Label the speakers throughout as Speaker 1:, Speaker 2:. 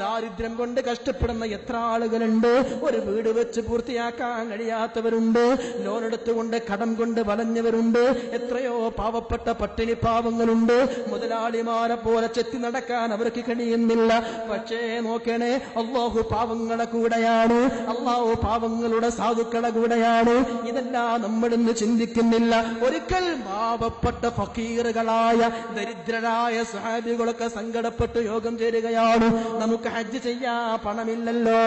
Speaker 1: ദാരിദ്ര്യം കൊണ്ട് കഷ്ടപ്പെടുന്ന എത്ര ആളുകളുണ്ട്? ഒരു വീട് വെച്ച് പൂർത്തിയാക്കാൻ കഴിയാത്തവരുണ്ട്. ലോൺ എടുത്തുകൊണ്ട് കടം കൊണ്ട് വലഞ്ഞവരുണ്ട് എത്രയോ പാവപ്പെട്ട പട്ടിണി പാവങ്ങളുണ്ട്. മുതലാളിമാരെ പോലെ ചെത്തി നടക്കാൻ അവർക്ക് കഴിയുന്നില്ല. പക്ഷേ നോക്കണേ അള്ളാഹു പാവങ്ങളെ കൂടെയാണ്. അള്ളാഹു പാവങ്ങളുടെ സാധുക്കളെ കൂടെയാണ്. ഇതെല്ലാം നമ്മളിന്ന് ചിന്തിക്കുന്നില്ല. ഒരിക്കൽ പാവപ്പെട്ട ഫക്കീറുകളായ ദരിദ്രരായ സഹാബികളൊക്കെ സങ്കടപ്പെട്ട് യോഗം ചേരുകയാണ്. നമുക്ക് ഹജ്ജ് ചെയ്യാ പണമില്ലല്ലോ.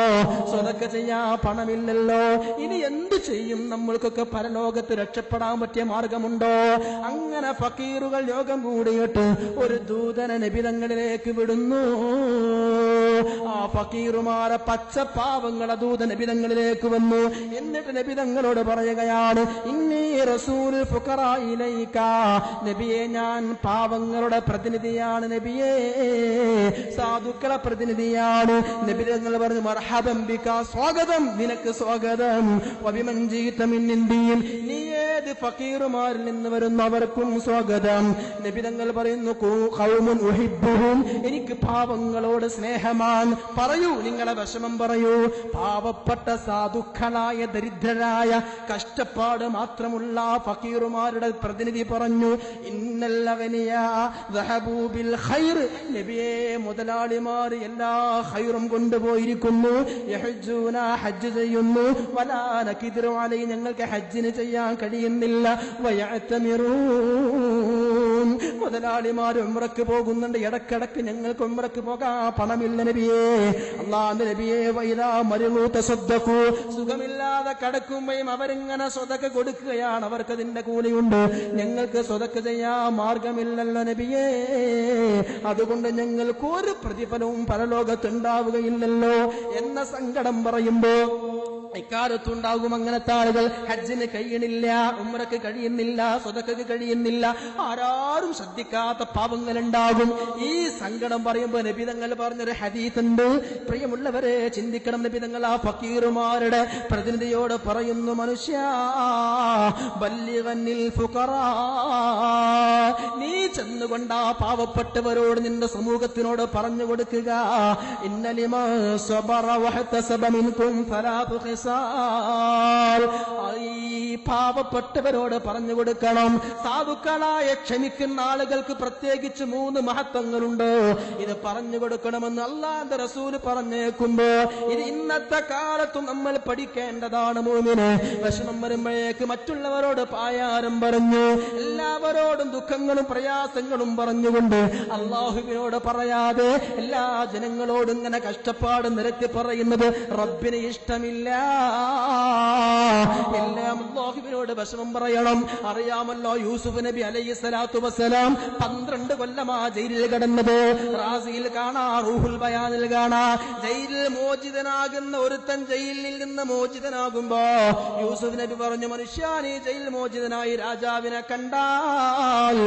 Speaker 1: സ്വതക്ക ചെയ്യാ പണമില്ലല്ലോ. ഇനി എന്ത് ചെയ്യും? നമ്മൾക്കൊക്കെ പരലോകത്ത് രക്ഷപ്പെടാൻ പറ്റിയ മാർഗമുണ്ടോ? അങ്ങനെ ഫക്കീറുകൾ യോഗം കൂടിയിട്ട് ഒരു ദൂതന നിബിതങ്ങളിലേക്ക് വിടുന്നു. ആ ഫക്കീറുമാരെ പച്ചപ്പാവങ്ങളെ ദൂത നബിതങ്ങളിലേക്ക് വന്നു. എന്നിട്ട് നബിതങ്ങളോട് പറയുകയാണ് ഇന്നീ റസൂൽ നബിയെ ഞാൻ പാവങ്ങളുടെ പ്രതിനിധിയാണ് നബിയേ. സാധുക്കളെ പ്രതിനിധിയാണ് നബിരങ്ങൾ പറഞ്ഞു മർഹബം ബിക സ്വാഗതം. നിനക്ക് സ്വാഗതം. ഇന്ത്യയിൽ. നീ ഏത് ഫക്കീറുമാരിൽ നിന്ന് വരുന്നവർക്കും സ്വാഗതം. നബിതങ്ങൾ പറയുന്നു എനിക്ക് പാവങ്ങളോട് സ്നേഹമാണ്. പറയൂ നിങ്ങളെ വിഷമം പറയൂ. പാവപ്പെട്ട സാധുക്കളായ ദരിദ്രരായ കഷ്ടപ്പാട് മാത്രമുള്ള ഫക്കീറുമാരുടെ പ്രതിനിധി പറഞ്ഞു ഇന്നല്ലവനിയ നബിയെ മുതലാളിമാർ എല്ലാ ഖൈറും കൊണ്ടുപോയിരിക്കുന്നു. യഹജ്ജൂന ഹജ്ജ് ചെയ്യുന്നു. വലാനക്കിതിരു അലൈ ഞങ്ങൾക്ക് ഹജ്ജിന് ചെയ്യാൻ കഴിയുന്നില്ല. മുതലാളിമാർ ഉമ്രക്ക് പോകുന്നുണ്ട്. ഇടക്കിടക്ക് ഞങ്ങൾക്ക് ഉമ്രക്ക് പോകാൻ പണമില്ല നബിയേ. അല്ലാഹു നബിയെ വൈതാ മരുളൂത്ത സ്വതക്കൂ സുഖമില്ലാതെ കടക്കുമ്പോഴും അവരിങ്ങനെ സ്വതക്ക് കൊടുക്കുകയാണ്. അവർക്ക് അതിന്റെ കൂലിയുണ്ട്. ഞങ്ങൾക്ക് സ്വതക്ക് ചെയ്യാൻ മാർഗമില്ലല്ലോ നബിയേ. അതുകൊണ്ട് ഞങ്ങൾക്ക് ഒരു പ്രതിഫലവും പരലോകത്തുണ്ടാവുകയില്ലല്ലോ എന്ന സങ്കടം പറയുമ്പോ ഇക്കാലത്തുണ്ടാകും അങ്ങനത്തെ ആളുകൾ. ഹജ്ജിന് കഴിയണില്ല ഉമ്രക്ക് കഴിയുന്നില്ല സ്വതക്ക് കഴിയുന്നില്ല. ആരാരും ശ്രദ്ധിക്കാത്ത പാവങ്ങളുണ്ടാകും. ഈ സങ്കടം പറയുമ്പോൾ നബിതങ്ങൾ പറഞ്ഞൊരു ഹദീസ് ഉണ്ട് പ്രിയമുള്ളവരെ ചിന്തിക്കണം നബിതങ്ങൾ ആ ഫക്കീറുമാരുടെ പ്രതിനിധിയോട് പറയുന്നു മനുഷ്യ ബല്യവന്നിൽ ഫുഖറാ. നീ ചെന്നുകൊണ്ട് ആ പാവപ്പെട്ടവരോട് നിന്റെ സമൂഹത്തിനോട് പറഞ്ഞു കൊടുക്കുക. ഇന്നലിമ ഈ പാവപ്പെട്ടവരോട് പറഞ്ഞു കൊടുക്കണം. സാധുക്കളായ ക്ഷമിക്കുന്ന ആളുകൾക്ക് പ്രത്യേകിച്ച് മൂന്ന് മഹത്വങ്ങളുണ്ട്. ഇത് പറഞ്ഞു കൊടുക്കണമെന്ന് അള്ളാന്റെ റസൂൽ പറഞ്ഞേക്കുമ്പോ ഇത് ഇന്നത്തെ കാലത്ത് നമ്മൾ പഠിക്കേണ്ടതാണ് മൂന്നിന് വിഷമം വരുമ്പോഴേക്ക് മറ്റുള്ളവരോട് പായാരം പറഞ്ഞു എല്ലാവരോടും ദുഃഖങ്ങളും പ്രയാസങ്ങളും പറഞ്ഞുകൊണ്ട് അള്ളാഹുവിനോട് പറയാതെ എല്ലാ ജനങ്ങളോടും ഇങ്ങനെ കഷ്ടപ്പാട് നിരത്തി പറയുന്നത് റബ്ബിന് ഇഷ്ടമില്ല. എല്ലാം അള്ളാഹുവിനോട് വിഷമം പറയണം. അറിയാമല്ലോ യൂസുഫ് നബി അലൈഹി സ്വലാത്തു വസ്സലാം പന്ത്രണ്ട് കൊല്ലമാ ജയിലിൽ കിടന്നത്. റാസിയിൽ കാണാ റൂഹുൽ ബയാനിൽ കാണാ. ജയിലിൽ മോചിതനാകുന്ന ഒരുത്തൻ ജയിലിൽ നിന്ന് മോചിതനാകുമ്പോ യൂസുഫ് നബി പറഞ്ഞു മനുഷ്യ നീ ജയിൽ മോചിതനായി രാജാവിനെ കണ്ടാൽ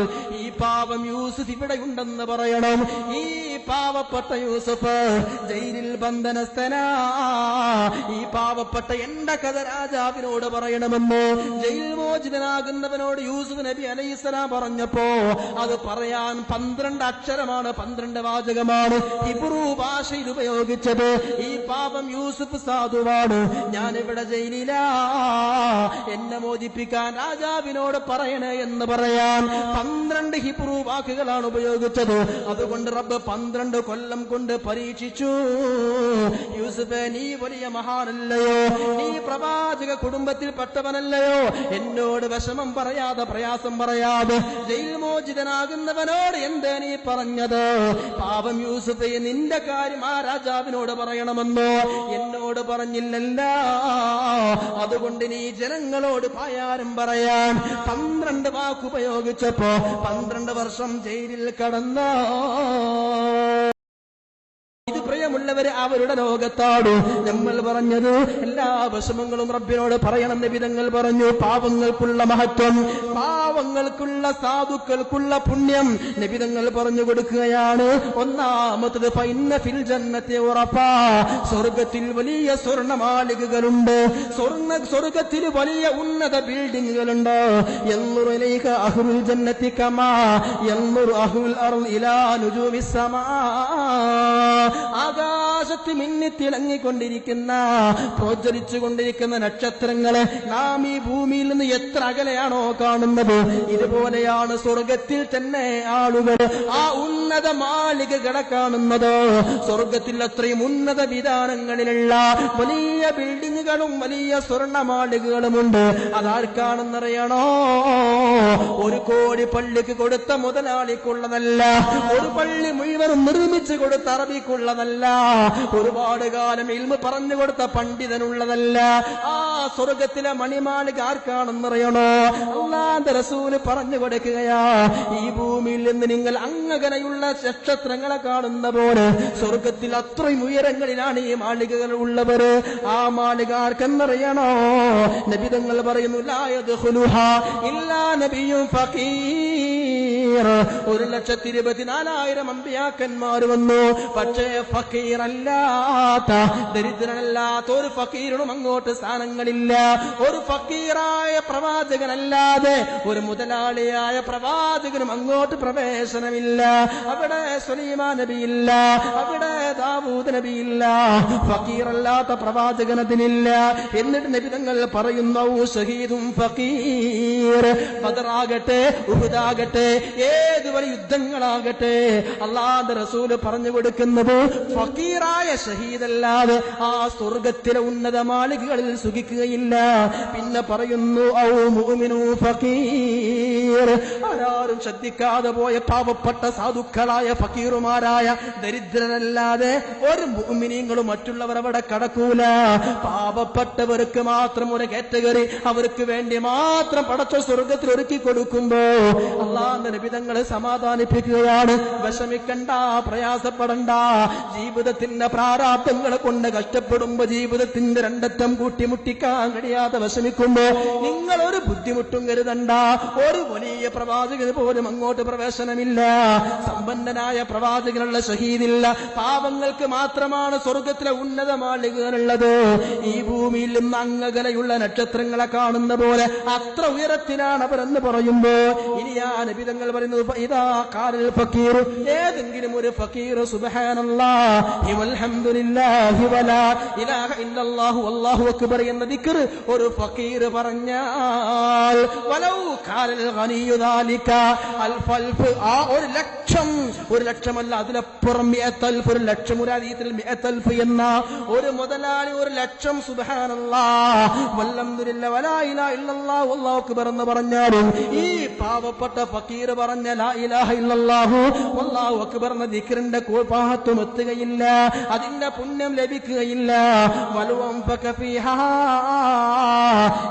Speaker 1: ഈ പാവം യൂസുഫ് ഇവിടെ ഉണ്ടെന്ന് പറയണം. ഈ പാവപ്പെട്ട യൂസുഫ് ജയിലിൽ ബന്ധനസ്ഥനാ. ഈ പാവപ്പെട്ട എന്റെ കഥ രാജാവിനോട് പറയണമെന്ന് ജയിൽ മോചിതനാകുന്നവനോട് യൂസുഫ് നബി അലൈഹിസ്സലാം പറഞ്ഞപ്പോ അത് പറയാൻ പന്ത്രണ്ട് അക്ഷരമാണ് പന്ത്രണ്ട് വാചകമാണ്. ഹിബ്രു ഭാഷയിൽ ഉപയോഗിച്ചത് ഈ പാപം യൂസുഫ് സാധുവാണ്. ഞാൻ ഇവിടെ ജയിലില. എന്നെ മോചിപ്പിക്കാൻ രാജാവിനോട് പറയണേ എന്ന് പറയാൻ പന്ത്രണ്ട് ഹിബ്രു വാക്കുകളാണ് ഉപയോഗിച്ചത്. അതുകൊണ്ട് റബ്ബ് പന്ത്രണ്ട് കൊല്ലം കൊണ്ട് പരീക്ഷിച്ചു. യൂസുഫ് നീ വലിയ മഹാനല്ലയോ? നീ പ്രവാചക കുടുംബത്തിൽപ്പെട്ടവനല്ലയോ? എന്നോട് വിഷമം പറയാതെ പ്രയാസം പറയാതെ ജയിൽ മോചിതനാകുന്നവനോട് എന്താ നീ പറഞ്ഞത്? പാപം യൂസുഫ് നിന്റെ കാര്യം ആ രാജാവിനോട് പറയണമെന്നോ? എന്നോട് പറഞ്ഞില്ലല്ല. അതുകൊണ്ട് നീ ജനങ്ങളോട് പായാരം പറയാൻ പന്ത്രണ്ട് വാക്കുപയോഗിച്ചപ്പോ പന്ത്രണ്ട് വർഷം ജയിലിൽ കടന്നോ? പ്രിയമുള്ളവര് അവരുടെ ലോകത്താണ് നമ്മൾ പറഞ്ഞത് എല്ലാ വിഷമങ്ങളും റബ്ബിനോട് പറയണം വിധങ്ങൾ പറഞ്ഞു. പാവങ്ങൾക്കുള്ള മഹത്വം പാവങ്ങൾക്കുള്ള സാധുക്കൾക്കുള്ള പുണ്യം നിബിധങ്ങൾ പറഞ്ഞു കൊടുക്കുകയാണ്. ഒന്നാമത്തത് പൈന്ന ഫിൽ ജന്നത്തെ ഉറപ്പാ. സ്വർഗത്തിൽ വലിയ സ്വർണമാളികകളുണ്ട്. സ്വർണ സ്വർഗത്തിൽ വലിയ ഉന്നത ബിൽഡിങ്ങുകളുണ്ട്. എന്നുറലേക്ക് ജന്നത്തി കമാ. എന്നുറു അഹുൽ അറുൽ ഇലാ ആകാശ ആകാശത്ത് മിന്നിത്തിളങ്ങിക്കൊണ്ടിരിക്കുന്ന പ്രോജ്വലിച്ചു കൊണ്ടിരിക്കുന്ന നക്ഷത്രങ്ങളെ നാം ഈ ഭൂമിയിൽ നിന്ന് എത്ര അകലെയാണോ കാണുന്നത്? ഇതുപോലെയാണ് സ്വർഗത്തിൽ തന്നെ ആളുകൾ ആ ഉന്നത മാളികകളെ കാണുന്നത്. സ്വർഗത്തിൽ അത്രയും ഉന്നത വിധാനങ്ങളിലുള്ള വലിയ ബിൽഡിങ്ങുകളും വലിയ സ്വർണ മാളികകളുമുണ്ട്. അതാർക്കാണെന്നറിയണോ? ഒരു കോടി പള്ളിക്ക് കൊടുത്ത മുതലാളിക്കുള്ളതല്ല ഒരു പള്ളി മുഴുവനും നിർമ്മിച്ചു കൊടുത്ത അറബിക്കുള്ളതല്ല ഒരുപാട് കാലം ഇൽമ പറഞ്ഞു കൊടുത്ത പണ്ഡിതനുള്ളതല്ല. ആ സ്വർഗത്തിലെ മണിമാളിക ആർക്കാണെന്നറിയണോ? അള്ളാന്റെ റസൂൽ പറഞ്ഞു കൊടുക്കുകയാ ഈ ഭൂമിയിൽ നിന്ന് നിങ്ങൾ അങ്ങനെയുള്ള നക്ഷത്രങ്ങളെ കാണുന്ന പോലെ സ്വർഗത്തിൽ അത്രയും ഉയരങ്ങളിലാണ് ഈ മാളികകൾ ഉള്ളവര്. ആ മാളിക ആർക്കെന്നറിയണോ? നബിതങ്ങൾ പറയുന്നു ഇല്ലാ നബിയും ഫക്കീർ ഒരു ലക്ഷത്തി ഇരുപത്തിനാലായിരം അമ്പിയാക്കന്മാർ വന്നു. പക്ഷേ ഫക്കീർ അല്ലാത്ത ദരിദ്രനല്ലാത്ത ഒരു ഫക്കീറിനും അങ്ങോട്ട് സ്ഥാനങ്ങളില്ല. ഒരു ഫക്കീറായ പ്രവാചകനല്ലാതെ ഒരു മുതലാളിയായ പ്രവാചകനും അങ്ങോട്ട് പ്രവേശനമില്ല. അവിടെ സുലൈമാ നബിയില്ല. അവിടെ ദാവൂദ് നബിയില്ല. ഫക്കീറല്ലാത്ത പ്രവാചകനതിനില്ല. എന്നിട്ട് നബിതങ്ങൾ പറയുന്നു ഷഹീദും ഫക്കീർ. ബദറാകട്ടെ ഉഹുദാകട്ടെ ഏത് വലിയ യുദ്ധങ്ങളാകട്ടെ അള്ളാന്റെ റസൂൽ പറഞ്ഞു കൊടുക്കുന്നത് ഫക്കീറായ ഷഹീദല്ലാതെ ആ സ്വർഗത്തിലെ ഉന്നത മാളികകളിൽ സുഖിക്കുകയില്ല. പിന്നെ പറയുന്നു ഔ മുഅ്മിനു ആരാരും ശ്രദ്ധിക്കാതെ പോയ പാവപ്പെട്ട സാധുക്കളായ ഫക്കീറുമാരായ ദരിദ്രരല്ലാതെ ഒരു മുഅ്മിനീങ്ങളും മറ്റുള്ളവർ അവിടെ കടക്കൂല. പാവപ്പെട്ടവർക്ക് മാത്രം ഒരു കാറ്റഗറി അവർക്ക് വേണ്ടി മാത്രം പടച്ച സ്വർഗത്തിൽ ഒരുക്കി കൊടുക്കുമ്പോ അള്ളാന്റെ നിബിതങ്ങളെ സമാധാനിപ്പിക്കുകയാണ്. വിഷമിക്കണ്ട പ്രയാസപ്പെടണ്ട. ജീവിതത്തിന്റെ പ്രാരാബ്ദങ്ങളെ കൊണ്ട് കഷ്ടപ്പെടുമ്പോ ജീവിതത്തിന്റെ രണ്ടറ്റം കൂട്ടിമുട്ടിക്കാൻ കഴിയാതെ വിഷമിക്കുമ്പോ നിങ്ങൾ ഒരു ബുദ്ധിമുട്ടും കരുതണ്ട. ഒരു വലിയ പ്രവാചകന് പോലും അങ്ങോട്ട് പ്രവേശനമില്ല. സമ്പന്നനായ പ്രവാചകനുള്ള ഷഹീദില്ല. പാപങ്ങൾക്ക് മാത്രമാണ് സ്വർഗത്തിലെ ഉന്നത മാളികകളുള്ളത് ഈ ഭൂമിയിൽ നിന്ന് നക്ഷത്രങ്ങളെ കാണുന്ന പോലെ അത്ര ഉയരത്തിലാണ് അവരെന്ന് പറയുമ്പോ ഇനി ആ നബിതങ്ങൾ പറയുന്നത് "ഫ ഇതാ കാലൽ ഫക്കീർ. ഏതെങ്കിലും ഒരു ഫക്കീർ എന്ന ദിക്ർ ഒരു ഫക്കീർ പറഞ്ഞാൽ ആ ഒരു ലക്ഷം ഒരു ലക്ഷമല്ല അതിലപ്പുറം ഒരു ലക്ഷം ഒരു മിഅത്തൽഫ് എന്ന ഒരു മുതലാളി ഒരു ലക്ഷം എന്ന് പറഞ്ഞാലും ഈ പാവപ്പെട്ട ഫക്കീർ പറഞ്ഞ വല്ലാഹു അക്ബർ എന്ന ദിക്റിന്റെ കോപാഹത്വം എത്തുകയില്ല. അതിന്റെ പുണ്യം ലഭിക്കുകയില്ല.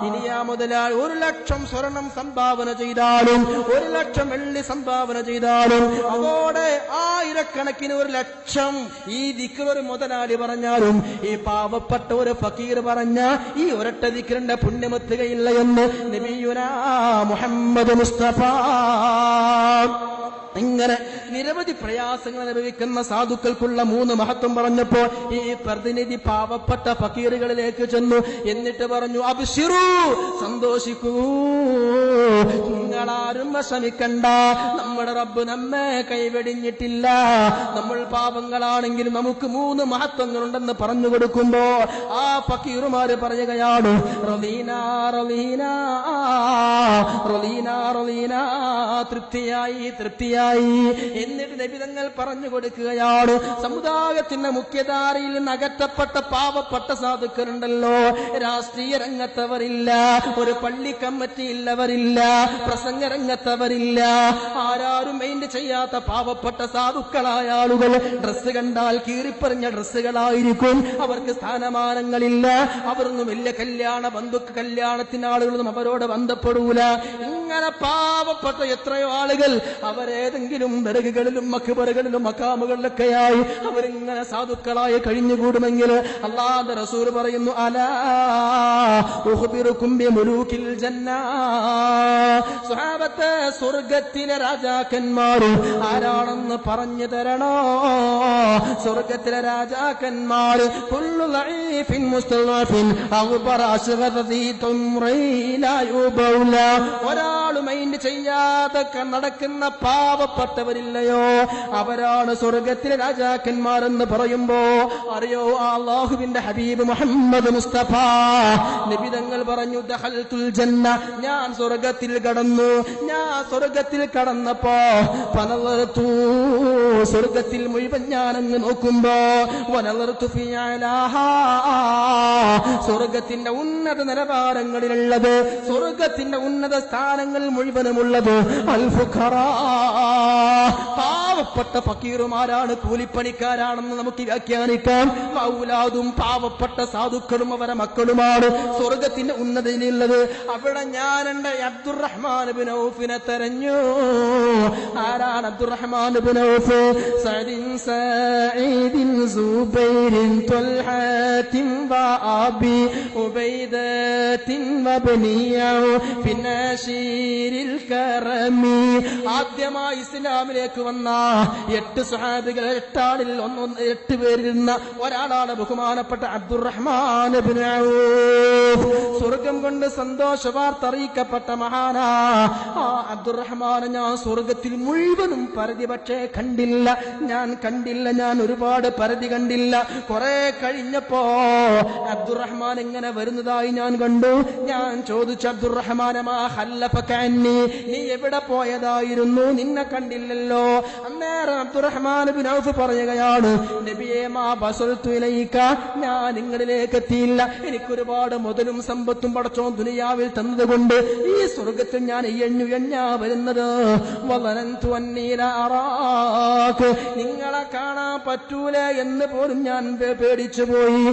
Speaker 1: ഇനിയാ മുതലാൽ ഒരു ലക്ഷം സ്വർണം സംഭാവന ചെയ്താലും ഒരു ലക്ഷം വെള്ളി സംഭാവന ചെയ്താലും അതോടെ ആയിരക്കണക്കിന് ഒരു ലക്ഷം ഈ ദിക്ർ ഒരു മുതലാളി പറഞ്ഞാലും ഈ പാവപ്പെട്ട ഒരു ഫക്കീർ പറഞ്ഞ ഈ ഒരൊറ്റ പുണ്യം പുണ്യമെത്തുകയില്ല എന്ന് നബിയുനാ മുഹമ്മദ് മുസ്തഫ ഇങ്ങനെ നിരവധി പ്രയാസങ്ങൾ അനുഭവിക്കുന്ന സാധുക്കൾക്കുള്ള മൂന്ന് മഹത്വം പറഞ്ഞപ്പോൾ ഈ പ്രതിനിധി പാവപ്പെട്ട ഫക്കീറുകളിലേക്ക് ചെന്നു. എന്നിട്ട് പറഞ്ഞു അബ്ശിറു സന്തോഷിക്കൂ. നിങ്ങളാരും ശ്രമിക്കണ്ട. നമ്മുടെ റബ്ബ് നമ്മെ കൈവെടിഞ്ഞിട്ടില്ല. നമ്മൾ പാപങ്ങളാണെങ്കിലും നമുക്ക് മൂന്ന് മഹത്വങ്ങളുണ്ടെന്ന് പറഞ്ഞു കൊടുക്കുമ്പോ ആ ഫക്കീറുമാര് പറയുകയാണ് തൃപ്തിയായി തൃപ്തിയായി എന്നിട്ട് നബിതങ്ങൾ പറഞ്ഞു കൊടുക്കുകയാണ്. സമുദായത്തിന്റെ മുഖ്യധാരയിൽ നിന്ന് അകറ്റപ്പെട്ട പാവപ്പെട്ട സാധുക്കളുണ്ടല്ലോ. രാഷ്ട്രീയ രംഗത്തവരില്ല ഒരു പള്ളി കമ്മിറ്റിയില്ലവരില്ല പ്രസംഗ രംഗത്തവരില്ല ആരാരും മെയിന്റെ ചെയ്യാത്ത പാവപ്പെട്ട സാധുക്കളായ ആളുകൾ ഡ്രസ്സ് കണ്ടാൽ കീറിപ്പറിഞ്ഞ ഡ്രസ്സുകളായിരിക്കും അവർക്ക് സ്ഥാനമാനങ്ങളില്ല. അവരൊന്നും വലിയ കല്യാണ ബന്ധുക്ക് കല്യാണത്തിന് ആളുകളൊന്നും അവരോട് ബന്ധപ്പെടൂല. ഇങ്ങനെ പാവപ്പെട്ട എത്രയോ ആളുകൾ അവരേതെങ്കിലും ദരകുകളിലും മക്കുപറകളിലും മക്കാമുകളിലൊക്കെയായി അവരിങ്ങനെ സാധുക്കളായി കഴിഞ്ഞുകൂടുമെങ്കിൽ അല്ലാതെ റസൂൽ പറയുന്നു അലാ സ്വഹാബത്തെ സ്വർഗത്തിലെ രാജാക്കന്മാർ ആരാണെന്ന് പറഞ്ഞു തരണോ? സ്വർഗത്തിലെ രാജാക്കന്മാര് ഒരാളും മൈൻഡ് ചെയ്യാതെ ക- നടക്കുന്ന പാവപ്പെട്ടവരില്ലയോ? അവരാണ് സ്വർഗത്തിലെ രാജാക്കന്മാരെന്ന് പറയുമ്പോ അറിയോ അള്ളാഹുവിന്റെ ഹബീബ് മുഹമ്മദ് മുസ്തഫ. നിബിതങ്ങൾ പറഞ്ഞു ജന്ന ഞാൻ സ്വർഗത്തിൽ കടന്നു. ഞാൻ സ്വർഗത്തിൽ കടന്നപ്പോ പനലർത്തു സ്വർഗത്തിൽ മുഴുവൻ ഞാനങ്ങ് നോക്കുമ്പോ വനലർത്തു. സ്വർഗത്തിന്റെ ഉന്നത നിലവാരങ്ങളിലുള്ളത് സ്വർഗത്തിന്റെ ഉന്നത സ്ഥാനങ്ങൾ മുഴുവനുമുള്ളത് അൽഫുഖറ. പാവപ്പെട്ട ഫക്കീറുമാരാണ് കൂലിപ്പണിക്കാരാണെന്ന് നമുക്ക് വ്യാഖ്യാനിക്കാം. മൗലാദും പാവപ്പെട്ട സാധുക്കളും അവരെ മക്കളുമാണ് സ്വർഗത്തിന്റെ ഉന്നതയിലുള്ളത്. അവിടെ ഞാൻ അബ്ദുറഹ്മാൻ ബിൻ ഔഫിനെ തെരഞ്ഞു. ആരാണ് അബ്ദുറഹ്മാൻ ആദ്യമായി ഇസ്ലാമിലേക്ക് വന്ന എട്ട് സുഹാബികൾ എട്ടാളിൽ ഒന്ന് എട്ട് പേരിരുന്ന ഒരാളാണ് ബഹുമാനപ്പെട്ട അബ്ദുറഹ്മാൻ സ്വർഗം കൊണ്ട് സന്തോഷ വാർത്ത അറിയിക്കപ്പെട്ട മഹാനാ. അബ്ദുറഹ്മാനെ ഞാൻ സ്വർഗത്തിൽ മുഴുവനും പരതി പക്ഷേ കണ്ടില്ല. ഞാൻ കണ്ടില്ല ഞാൻ ഒരുപാട് പരതി കണ്ടില്ല. കുറെ കഴിഞ്ഞപ്പോ അബ്ദുറഹ്മാൻ എങ്ങനെ വരുന്നതായി ഞാൻ കണ്ടു. ഞാൻ ചോദിച്ചു അബ്ദുറഹ്മാനമാ നീ എവിടെ പോയതായിരുന്നു? നിന്നെ കണ്ടില്ലല്ലോ. അന്നേരം അബ്ദുറഹ്മാൻ ബിനൌഫ് പറയുകയാണ് മാ ഞാൻ നിങ്ങളിലേക്ക് എത്തിയില്ല. എനിക്കൊരുപാട് മുതലും സമ്പത്തും പടച്ചോ ദുനിയാവിൽ തന്നതുകൊണ്ട് ഈ സ്വർഗത്തിൽ ഞാൻ എഞ്ഞു എഞ്ഞാ വരുന്നത്. നിങ്ങളെ കാണാൻ പറ്റൂല എന്ന് പോലും ഞാൻ പേടിച്ചു പോയി.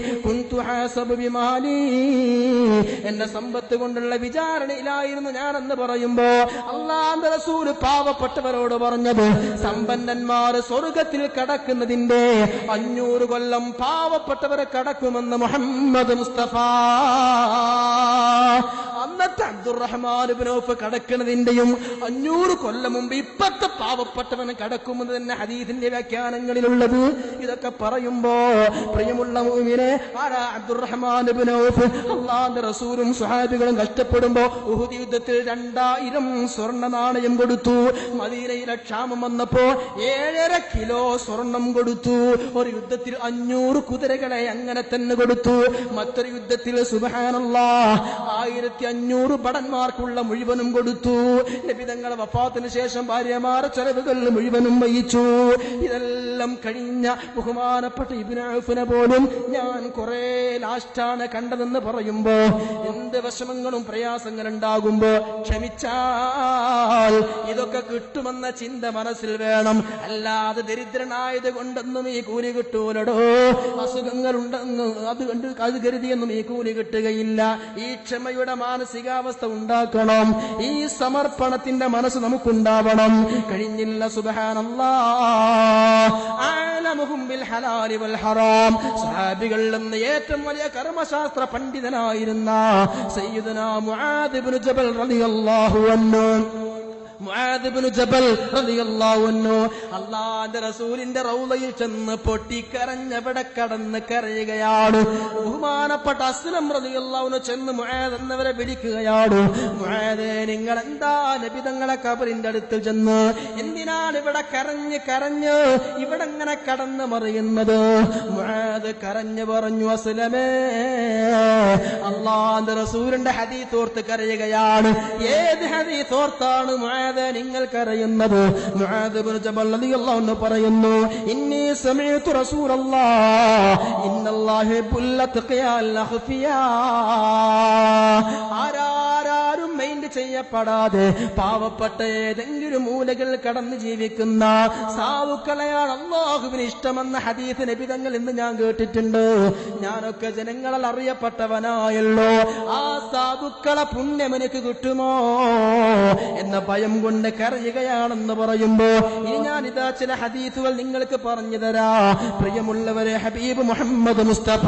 Speaker 1: എന്റെ സമ്പത്ത് കൊണ്ടുള്ള വിചാരണയിലായിരുന്നു ഞാൻ എന്ന് പറയുമ്പോ അള്ളാന്റെ റസൂൽ പാവപ്പെട്ടവരോട് പറഞ്ഞത് സമ്പന്നന്മാർ സ്വർഗത്തിൽ കടക്കുന്നതിന്റെ അഞ്ഞൂറ് കൊല്ലം പാവപ്പെട്ടവരെ കടക്കുമെന്ന് മുഹമ്മദ് മുസ്തഫ. അന്നത്തെ ഔഫ് കടക്കുന്നതിന്റെയും അഞ്ഞൂറ് കൊല്ലം മുമ്പ് ഇപ്പത്തെ പാവപ്പെട്ടവന് കടക്കുമെന്ന് തന്നെ ഹദീസിന്റെ വ്യാഖ്യാനങ്ങളിലുള്ളത്. ഇതൊക്കെ പറയുമ്പോ പ്രിയമുള്ള മൂമിനെ ആരാ ഔഫ്? അള്ളാന്റെ റസൂലും സുഹാബികളും കഷ്ടപ്പെടുമ്പോ ഉഹുദ് യുദ്ധത്തിൽ രണ്ടായിരം സ്വർണ നാണയം കൊടുത്തു. മദീനയിലെ ക്ഷാമം വന്നപ്പോ ഏഴര കിലോ സ്വർണം കൊടുത്തു. ഒരു യുദ്ധത്തിൽ അഞ്ഞൂറ് കുതിരകളെ അങ്ങനെ തന്നെ കൊടുത്തു. മറ്റൊരു യുദ്ധത്തിൽ സുബാനുള്ള ആയിരത്തി അഞ്ഞൂറ് ഭടന്മാർക്കുള്ള മുഴുവനും കൊടുത്തു. നബിതങ്ങളെ വഫാത്തിന് ശേഷം ഭാര്യമാരെ ചെലവുകൾ മുഴുവനും വഹിച്ചു. ഇതെല്ലാം കഴിഞ്ഞ ബഹുമാനപ്പെട്ട ഇബിനെ പോലും ഞാൻ കുറെ ലാസ്റ്റാണ് കണ്ടതെന്ന് പറയുമ്പോ എന്ത് വിഷമങ്ങളും പ്രയാസങ്ങൾ ഉണ്ടാകുമ്പോ ക്ഷമിച്ചാൽ ഇതൊക്കെ കിട്ടുമെന്ന ചിന്ത മനസ്സിൽ വേണം. അല്ലാതെ ദരിദ്രനായത് കൊണ്ടൊന്നും ഈ കൂലി കിട്ടൂലടോ. അസുഖങ്ങൾ ഉണ്ടെന്ന് അത് കണ്ട് അത് കരുതിയൊന്നും ഈ കൂലി കിട്ടുകയില്ല. ഈ ക്ഷമയുടെ മാനസികാവസ്ഥ ഉണ്ടാക്കണം. ഈ സമർപ്പണത്തിന്റെ മനസ്സ് നമുക്കുണ്ടാവണം. കഴിഞ്ഞില്ല ഹറാം. സഹാബികളിൽ ഏറ്റവും വലിയ കർമ്മശാസ്ത്ര പണ്ഡിതനായിരുന്ന സയ്യിദുന മുആദ് ഇബ്നു ജബൽ റളിയല്ലാഹു അൻഹു. അല്ലാഹുവിന്റെ റസൂലിന്റെ റൗളയിൽ ചെന്ന് പൊട്ടിക്കരഞ്ഞവിടെ കടന്ന് കരയുകയാണ് ബഹുമാനപ്പെട്ട അസ്ലം അൻഹു ചെന്ന് മുആദ് എന്നവരെ പിടിക്കുകയാണ് മുആദേ നിങ്ങൾ എന്താ നബി തങ്ങളെ കബറിന്റെ അടുത്ത് ചെന്ന് എന്തിനാണ് ഇവിടെ കരഞ്ഞ് കരഞ്ഞ് ഇവിടെ ഇങ്ങനെ കടന്ന് മറിയുന്നത്? മുആദ് കരഞ്ഞു പറഞ്ഞു അസ്ലമേ അള്ളാന്റെ റസൂലിന്റെ ഹദീ ഓർത്ത് കരയുകയാണ് ഏത് ഹദീത്ത് ഓർത്താണ് മുആദ് നിങ്ങൾ കരയുന്നത് മുആദ് ഇബ്നു ജബൽ റളിയല്ലാഹു പറയുന്നു ഇന്നി സമീഅതു റസൂലല്ലാഹ് ഇന്നല്ലാഹു അത്ഖിയാൽ അഖ്ഫിയാ. ചെയ്യപ്പെടാതെ പാവപ്പെട്ട ഏതെങ്കിലും മൂലകൾ കടന്നു ജീവിക്കുന്ന സാവുക്കളെയാണ് അള്ളാഹുവിന് ഇഷ്ടമെന്ന ഹദീഫ് നബിതങ്ങൾ ഇന്ന് ഞാൻ കേട്ടിട്ടുണ്ട്. ഞാനൊക്കെ ജനങ്ങളിൽ അറിയപ്പെട്ടവനായല്ലോ. ആ സാധുക്കളെ പുണ്യം എനിക്ക് കിട്ടുമോ എന്ന ഭയം കൊണ്ട് കരയുകയാണെന്ന് പറയുമ്പോ ഇനി ഞാൻ ഇതാ ചില ഹദീസുകൾ നിങ്ങൾക്ക് പറഞ്ഞു തരാ. പ്രിയമുള്ളവരെ ഹബീബ് മുഹമ്മദ് മുസ്തഫ.